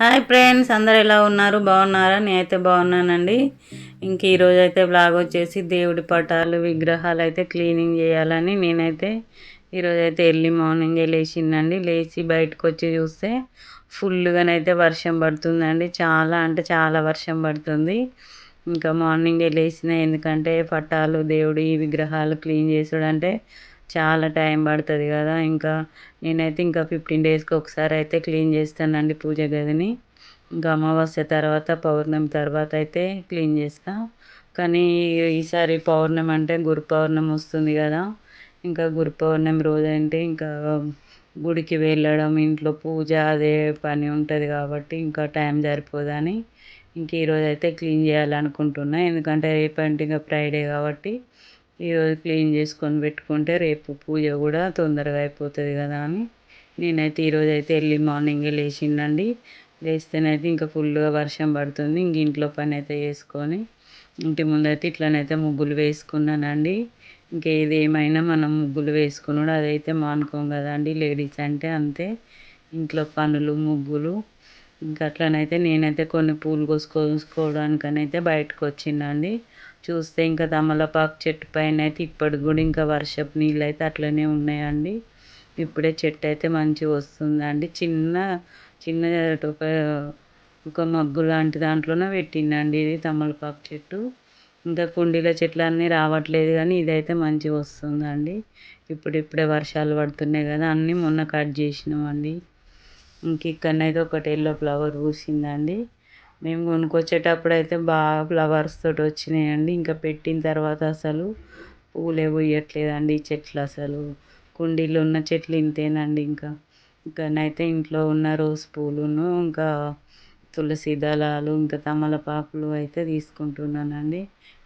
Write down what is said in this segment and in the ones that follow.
Hi friends అందరు ఎలా ఉన్నారు? బాగున్నారా? నేనైతే బాగున్నానండి. ఇంక ఈరోజు అయితే బ్లాగ్ వచ్చేసి దేవుడి పటాలు విగ్రహాలు అయితే క్లీనింగ్ చేయాలని నేనైతే ఈరోజు అయితే ఎర్లీ మార్నింగ్ లేచిందండి. లేచి బయటకు వచ్చి చూస్తే ఫుల్గానైతే వర్షం పడుతుందండి. చాలా అంటే చాలా వర్షం పడుతుంది. ఇంకా మార్నింగే లేచిన ఎందుకంటే పటాలు దేవుడి విగ్రహాలు క్లీన్ చేసుడు అంటే చాలా టైం పడుతుంది కదా. ఇంకా నేనైతే ఇంకా ఫిఫ్టీన్ డేస్కి ఒకసారి అయితే క్లీన్ చేస్తానండి పూజ గదిని. ఇంకా అమావాస్య తర్వాత పౌర్ణమి తర్వాత అయితే క్లీన్ చేస్తాను కానీ ఈసారి పౌర్ణమి అంటే గురు పౌర్ణమి వస్తుంది కదా. ఇంకా గురు పౌర్ణమి రోజు అంటే ఇంకా గుడికి వెళ్ళడం ఇంట్లో పూజ అదే పని ఉంటుంది కాబట్టి ఇంకా టైం సరిపోదని ఇంక ఈరోజు అయితే క్లీన్ చేయాలనుకుంటున్నాను ఎందుకంటే రేపు అంటే ఇంకా ఫ్రైడే కాబట్టి ఈరోజు క్లీన్ చేసుకొని పెట్టుకుంటే రేపు పూజ కూడా తొందరగా అయిపోతుంది కదా అని. నేనైతే ఈరోజు అయితే ఎర్లీ మార్నింగే లేచిండండి. లేస్తేనైతే ఇంకా ఫుల్గా వర్షం పడుతుంది. ఇంక ఇంట్లో పని అయితే చేసుకొని ఇంటి ముందైతే ఇట్లనైతే ముగ్గులు వేసుకున్నానండి. ఇంకేదేమైనా మనం ముగ్గులు వేసుకున్నాడు అదైతే మానుకోం కదండి లేడీస్ అంటే అంతే. ఇంట్లో పనులు ముగ్గులు. ఇంకా అట్లనైతే నేనైతే కొన్ని పూలు కోసుకోసుకోవడానికని అయితే బయటకు వచ్చిందండి చూస్తే ఇంకా తమలపాకు చెట్టు పైన అయితే ఇప్పటికి కూడా ఇంకా వర్షపు నీళ్ళు అయితే అట్లనే ఉన్నాయండి. ఇప్పుడే చెట్టు అయితే మంచిగా వస్తుందండి. చిన్న చిన్న ఒక ఒక మగ్గు లాంటి దాంట్లోనే పెట్టిందండి ఇది తమలపాకు చెట్టు. ఇంకా కుండీల చెట్లు అన్నీ రావట్లేదు కానీ ఇదైతే మంచిగా వస్తుందండి. ఇప్పుడిప్పుడే వర్షాలు పడుతున్నాయి కదా అన్నీ మొన్న కట్ చేసినామండి. ఇంక ఇక్కడనైతే ఒకటి ఎల్లో ఫ్లవర్ పూసిందండి. మేము కొనుక్కొచ్చేటప్పుడు అయితే బాగా ఫ్లవర్స్ తోటి వచ్చినాయండి. ఇంకా పెట్టిన తర్వాత అసలు పూలే పూయట్లేదండి చెట్లు అసలు. కుండీలో ఉన్న చెట్లు ఇంతేనండి ఇంకా. ఇక్కడనైతే ఇంట్లో ఉన్న రోజ్ పూలును ఇంకా తులసి దళాలు ఇంకా తమలపాకులు అయితే తీసుకుంటున్నానండి.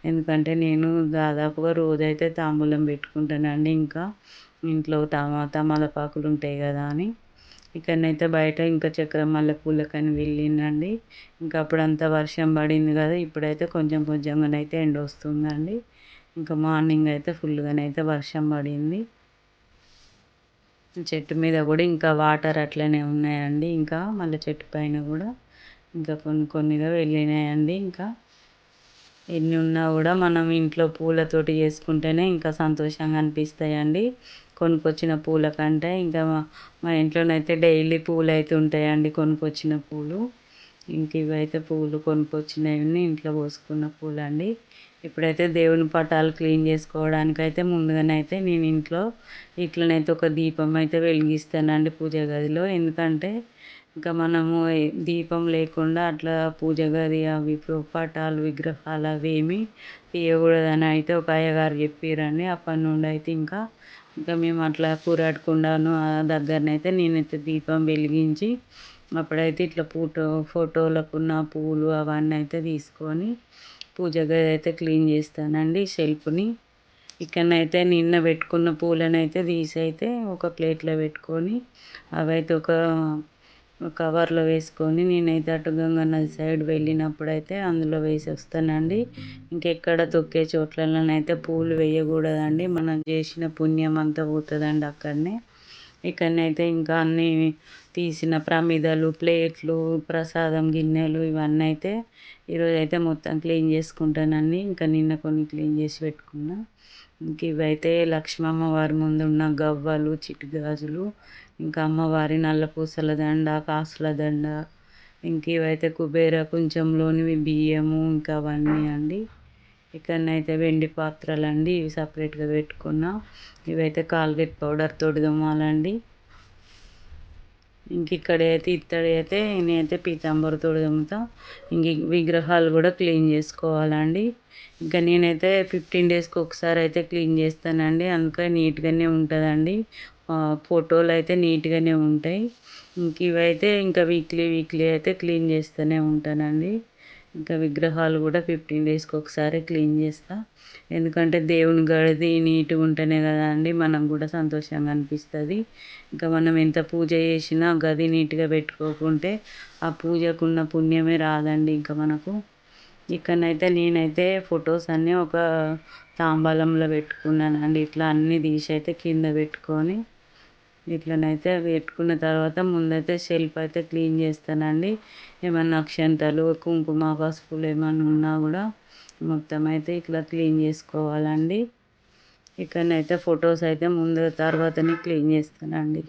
ఎందుకంటే నేను దాదాపుగా రోజైతే తాంబూలం పెట్టుకుంటానండి. ఇంకా ఇంట్లో తమ తమలపాకులు ఉంటాయి కదా అని. ఇక్కడనైతే బయట ఇంకా చక్కెర మల్లెపూలకని వెళ్ళిందండి. ఇంకా అప్పుడంతా వర్షం పడింది కదా ఇప్పుడైతే కొంచెం కొంచెంగానైతే ఎండ వస్తుందండి. ఇంకా మార్నింగ్ అయితే ఫుల్గానైతే వర్షం పడింది. చెట్టు మీద కూడా ఇంకా వాటర్ అట్లనే ఉన్నాయండి ఇంకా మళ్ళీ చెట్టు పైన కూడా ఇంకా కొన్ని కొన్నిగా వెళ్ళినాయండి ఇంకా ఎన్ని ఉన్నా కూడా మనం ఇంట్లో పూలతోటి చేసుకుంటేనే ఇంకా సంతోషంగా అనిపిస్తాయండి. కొనుక్కొచ్చిన పూల కంటే ఇంకా మా ఇంట్లోనైతే డైలీ పూలు అయితే ఉంటాయండి కొనుక్కొచ్చిన పూలు. ఇంక ఇవైతే పూలు కొనుక్కొచ్చినవి ఇంట్లో పోసుకున్న పూలు అండి ఇప్పుడైతే దేవుని పటాలు క్లీన్ చేసుకోవడానికి అయితే ముందుగానైతే నేను ఇంట్లో ఇట్లనైతే ఒక దీపం అయితే వెలిగిస్తానండి పూజ గదిలో. ఎందుకంటే ఇంకా మనము దీపం లేకుండా అట్లా పూజ గది అవి పటాలు విగ్రహాలు అవి ఏమి తీయకూడదని అయితే ఒక అయ్యగారు చెప్పారండి. అప్పటి నుండి అయితే ఇంకా ఇంకా మేము అట్లా కూరాడుకుండాను దగ్గరనైతే నేనైతే దీపం వెలిగించి అప్పుడైతే ఇట్లా ఫోటో ఫోటోలకు ఉన్న పూలు అవన్నీ అయితే తీసుకొని పూజ గది అయితే క్లీన్ చేస్తానండి షెల్ఫ్ని. ఇక్కడనైతే నిన్న పెట్టుకున్న పూలనైతే అయితే తీసి అయితే ఒక ప్లేట్లో పెట్టుకొని అవైతే ఒక కవర్లో వేసుకొని నేనైతే అటు గంగన్నది సైడ్ వెళ్ళినప్పుడైతే అందులో వేసి వస్తానండి ఇంకెక్కడ తొక్కే చోట్లలోనైతే పూలు వేయకూడదండి. మనం చేసిన పుణ్యం అంతా పోతుందండి అక్కడనే. ఇక్కడనైతే ఇంకా అన్నీ తీసిన ప్రమిదలు ప్లేట్లు ప్రసాదం గిన్నెలు ఇవన్నీ అయితే ఈరోజైతే మొత్తం క్లీన్ చేసుకుంటానండి. ఇంకా నిన్న కొన్ని క్లీన్ చేసి పెట్టుకున్నా. ఇంక ఇవైతే లక్ష్మమ్మ వారి ముందు ఉన్న గవ్వలు చిట్టి గాజులు ఇంకా అమ్మవారి నల్ల పూసల దండ కాసుల దండ ఇంక ఇవైతే కుబేర కుంచంలోనివి బియ్యము ఇంకా అవన్నీ అండి. ఇక్కడనైతే వెండి పాత్రలు అండి ఇవి సపరేట్గా పెట్టుకున్న. ఇవైతే కాల్గేట్ పౌడర్ తోటి ఇంక ఇక్కడైతే అయితే ఇత్తడి అయితే నేనైతే పీతాంబర్ తోటి ఇంక విగ్రహాలు కూడా క్లీన్ చేసుకోవాలండి. ఇంకా నేనైతే ఫిఫ్టీన్ డేస్కి ఒకసారి అయితే క్లీన్ చేస్తానండి. అందుకే నీట్గానే ఉంటుందండి. ఫోటోలు అయితే నీట్గానే ఉంటాయి. ఇంక ఇవైతే ఇంకా వీక్లీ వీక్లీ అయితే క్లీన్ చేస్తూనే ఉంటానండి. ఇంకా విగ్రహాలు కూడా ఫిఫ్టీన్ డేస్కి ఒకసారి క్లీన్ చేస్తా. ఎందుకంటే దేవుని గది నీట్గా ఉంటేనే కదా అండి మనకు కూడా సంతోషంగా అనిపిస్తుంది. ఇంకా మనం ఎంత పూజ చేసినా గది నీట్గా పెట్టుకోకుంటే ఆ పూజకున్న పుణ్యమే రాదండి ఇంకా మనకు. ఇక్కడనైతే నేనైతే ఫొటోస్ అన్నీ ఒక తాంబూలంలో పెట్టుకున్నానండి. ఇట్లా అన్నీ తీసి అయితే కింద పెట్టుకొని ఇట్లనైతే పెట్టుకున్న తర్వాత ముందైతే షెల్ఫ్ అయితే క్లీన్ చేస్తానండి. ఏమన్నా అక్షంతలు కుంకుమ పసుపులు ఏమన్నా ఉన్నా కూడా మొత్తం అయితే ఇట్లా క్లీన్ చేసుకోవాలండి. ఇక్కడనైతే ఫొటోస్ అయితే ముందు తర్వాతనే క్లీన్ చేస్తానండి.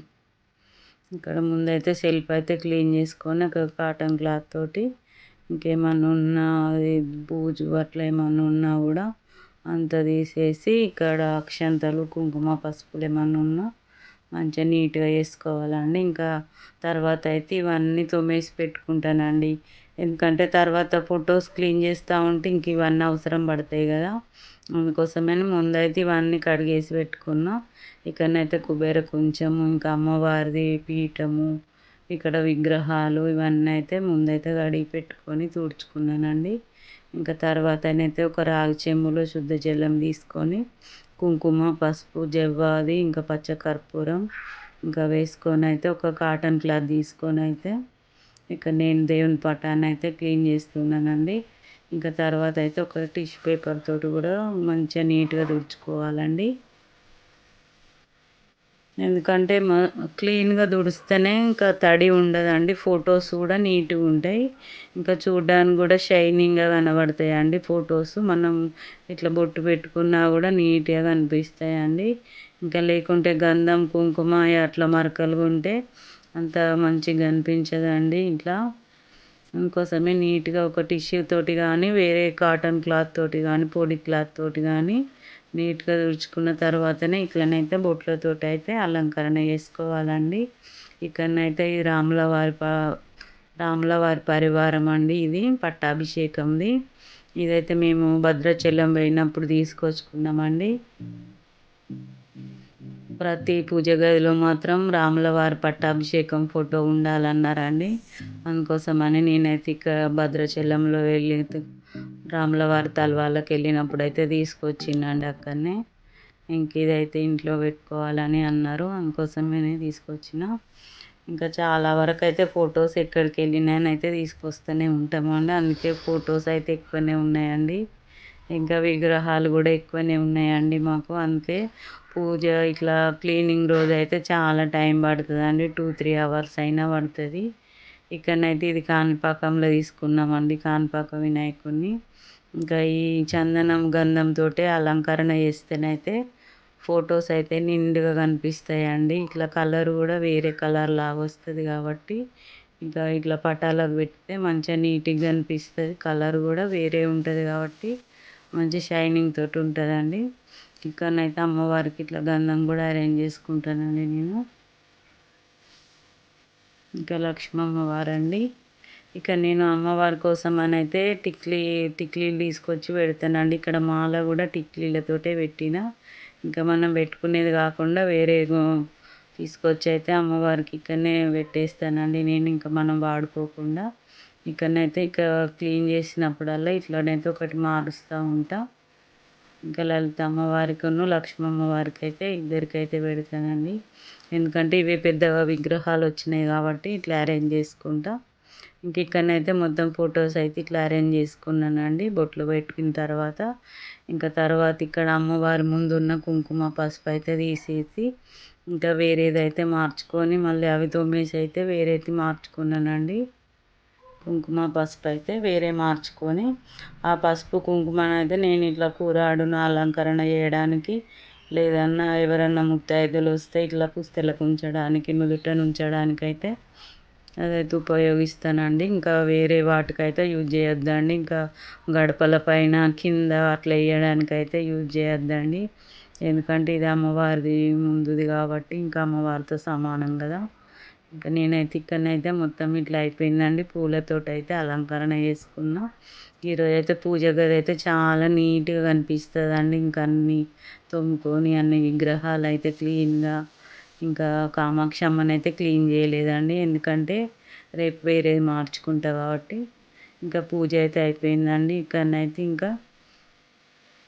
ఇక్కడ ముందైతే షెల్ఫ్ అయితే క్లీన్ చేసుకొని ఒక కాటన్ క్లాత్ తోటి ఇంకేమన్నా ఉన్నా అది బూజు అట్లా ఏమన్నా ఉన్నా కూడా అంత తీసేసి ఇక్కడ అక్షంతలు కుంకుమ పసుపులు ఏమన్నా ఉన్నా మంచిగా నీట్గా వేసుకోవాలండి ఇంకా తర్వాత అయితే ఇవన్నీ తోమేసి పెట్టుకుంటానండి. ఎందుకంటే తర్వాత ఫొటోస్ క్లీన్ చేస్తూ ఉంటే ఇంక ఇవన్నీ అవసరం పడతాయి కదా. అందుకోసమని ముందైతే ఇవన్నీ కడిగేసి పెట్టుకున్నా. ఇక్కడనైతే కుబేర కొంచెము ఇంకా అమ్మవారిది పీఠము ఇక్కడ విగ్రహాలు ఇవన్నీ అయితే ముందైతే కడిగి పెట్టుకొని తుడుచుకున్నానండి. ఇంకా తర్వాతనైతే ఒక రాగి చెంబులో శుద్ధ జలం తీసుకొని కుంకుమ పసుపు జవ్వాది ఇంకా పచ్చ కర్పూరం ఇంకా వేసుకొని అయితే ఒక కాటన్ క్లాత్ తీసుకొని అయితే ఇక నేను దేవుని పటాన్ని అయితే క్లీన్ చేస్తున్నానండి. ఇంకా తర్వాత అయితే ఒక టిష్యూ పేపర్ తోటి కూడా మంచిగా నీట్గా తుడుచుకోవాలండి. ఎందుకంటే మ క్లీన్గా తుడిస్తేనే ఇంకా తడి ఉండదండి. ఫొటోస్ కూడా నీట్గా ఉంటాయి. ఇంకా చూడడానికి కూడా షైనింగ్గా కనబడతాయండి ఫొటోస్. మనం ఇట్లా బొట్టు పెట్టుకున్నా కూడా నీట్గా కనిపిస్తాయండి. ఇంకా లేకుంటే గంధం కుంకుమ అట్లా మరకలు ఉంటే అంత మంచిగా కనిపించదండి ఇట్లా. అందుకోసమే నీట్గా ఒక టిష్యూ తోటి కానీ వేరే కాటన్ క్లాత్ తోటి కానీ పొడి క్లాత్ తోటి కానీ నీట్గా తుడుచుకున్న తర్వాతనే ఇట్లనైతే బొట్లతోటి అయితే అలంకరణ చేసుకోవాలండి. ఇక్కడనైతే ఈ రాముల వారి ప రాముల వారి పరివారం అండి ఇది పట్టాభిషేకంది. ఇదైతే మేము భద్రాచలం పోయినప్పుడు తీసుకొచ్చుకున్నామండి. ప్రతి పూజ గదిలో మాత్రం రాముల వారి పట్టాభిషేకం ఫోటో ఉండాలన్నారండి. అందుకోసమని నేనైతే ఇక్కడ భద్రాచలంలో వెళ్ళి రాముల వారి తలవాళ్ళకి వెళ్ళినప్పుడు అయితే తీసుకొచ్చిండండి అక్కడనే. ఇంక ఇదైతే ఇంట్లో పెట్టుకోవాలని అన్నారు. అందుకోసమే తీసుకొచ్చిన. ఇంకా చాలా వరకు అయితే ఫొటోస్ ఎక్కడికి వెళ్ళినానైతే తీసుకొస్తూనే ఉంటామండి అందుకే ఫొటోస్ అయితే ఎక్కువనే ఉన్నాయండి. ఇంకా విగ్రహాలు కూడా ఎక్కువనే ఉన్నాయండి మాకు. అంతే పూజ ఇట్లా క్లీనింగ్ రోజు అయితే చాలా టైం పడుతుందండి. టూ త్రీ అవర్స్ అయినా పడుతుంది. ఇక్కడనైతే ఇది కాణిపాకంలో తీసుకున్నామండి కాణిపాక వినాయకుడిని ఇంకా ఈ చందనం గంధంతో అలంకరణ చేస్తేనైతే ఫొటోస్ అయితే నిండుగా కనిపిస్తాయండి. ఇట్లా కలర్ కూడా వేరే కలర్ లాగా వస్తుంది కాబట్టి ఇంకా ఇట్లా పటాలకు పెడితే మంచిగా నీట్గా కనిపిస్తుంది. కలర్ కూడా వేరే ఉంటుంది కాబట్టి మంచి షైనింగ్ తోటి ఉంటుందండి. ఇక్కడనైతే అమ్మవారికి ఇట్లా గంధం కూడా అరేంజ్ చేసుకుంటానండి నేను. ఇంకా లక్ష్మమ్మ వారండి. ఇక నేను అమ్మవారి కోసం అని అయితే టిక్లీ టిక్లీలు తీసుకొచ్చి పెడతానండి. ఇక్కడ మాల కూడా టిక్లీలతోటే పెట్టిన. ఇంకా మనం పెట్టుకునేది కాకుండా వేరే తీసుకొచ్చి అయితే అమ్మవారికి ఇక్కడనే పెట్టేస్తానండి. నేను ఇంకా మనం వాడుకోకుండా. ఇక్కడనైతే ఇక క్లీన్ చేసినప్పుడల్లా ఇట్లనైతే ఒకటి మారుస్తూ ఉంటా. ఇంకా లలిత అమ్మవారికిను లక్ష్మీ అమ్మవారికి అయితే ఇద్దరికైతే పెడతానండి. ఎందుకంటే ఇవే పెద్దగా విగ్రహాలు వచ్చినాయి కాబట్టి ఇట్లా అరేంజ్ చేసుకుంటా. ఇంక ఇక్కడనైతే మొత్తం ఫొటోస్ అయితే ఇట్లా అరేంజ్ చేసుకున్నానండి. బొట్లు పెట్టుకున్న తర్వాత ఇంకా తర్వాత ఇక్కడ అమ్మవారి ముందు ఉన్న కుంకుమ పసుపు అయితే తీసేసి ఇంకా వేరేదైతే మార్చుకొని మళ్ళీ అవి తొమ్మేసి అయితే వేరేది మార్చుకున్నానండి. కుంకుమ పసుపు అయితే వేరే మార్చుకొని ఆ పసుపు కుంకుమ అయితే నేను ఇట్లా కూరాడును అలంకరణ చేయడానికి లేదన్నా ఎవరన్నా ముత్తైదులు వస్తే ఇట్లా పుస్తెలకు ఉంచడానికి నుదుట ఉంచడానికి అయితే అదైతే ఉపయోగిస్తానండి. ఇంకా వేరే వాటికైతే యూజ్ చేయొద్దండి. ఇంకా గడపల పైన కింద అట్లా వేయడానికి అయితే యూజ్ చేయొద్దండి. ఎందుకంటే ఇది అమ్మవారిది ముందుది కాబట్టి ఇంకా అమ్మవారితో సమానం కదా. ఇంకా నేనైతే ఇక్కడనైతే మొత్తం ఇట్లా అయిపోయిందండి. పూలతోటి అయితే అలంకరణ చేసుకున్నా. ఈరోజు అయితే పూజ గది అయితే చాలా నీట్గా కనిపిస్తుందండి. ఇంకా అన్నీ తోముకొని అన్ని విగ్రహాలు అయితే క్లీన్గా ఇంకా కామాక్షి అయితే క్లీన్ చేయలేదండి. ఎందుకంటే రేపు వేరేది మార్చుకుంటా కాబట్టి ఇంకా పూజ అయితే అయిపోయిందండి. ఇక్కడనైతే ఇంకా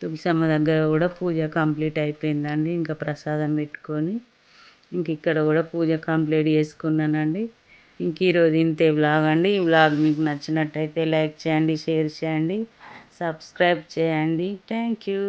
తులసమ్మ దగ్గర కూడా పూజ కంప్లీట్ అయిపోయిందండి. ఇంకా ప్రసాదం పెట్టుకొని ఇంక ఇక్కడ కూడా పూజ కంప్లీట్ చేసుకున్నానండి. ఇంక ఈరోజు ఇంతే వ్లాగ్ అండి. ఈ వ్లాగ్ మీకు నచ్చినట్టయితే లైక్ చేయండి షేర్ చేయండి సబ్స్క్రైబ్ చేయండి. Thank you.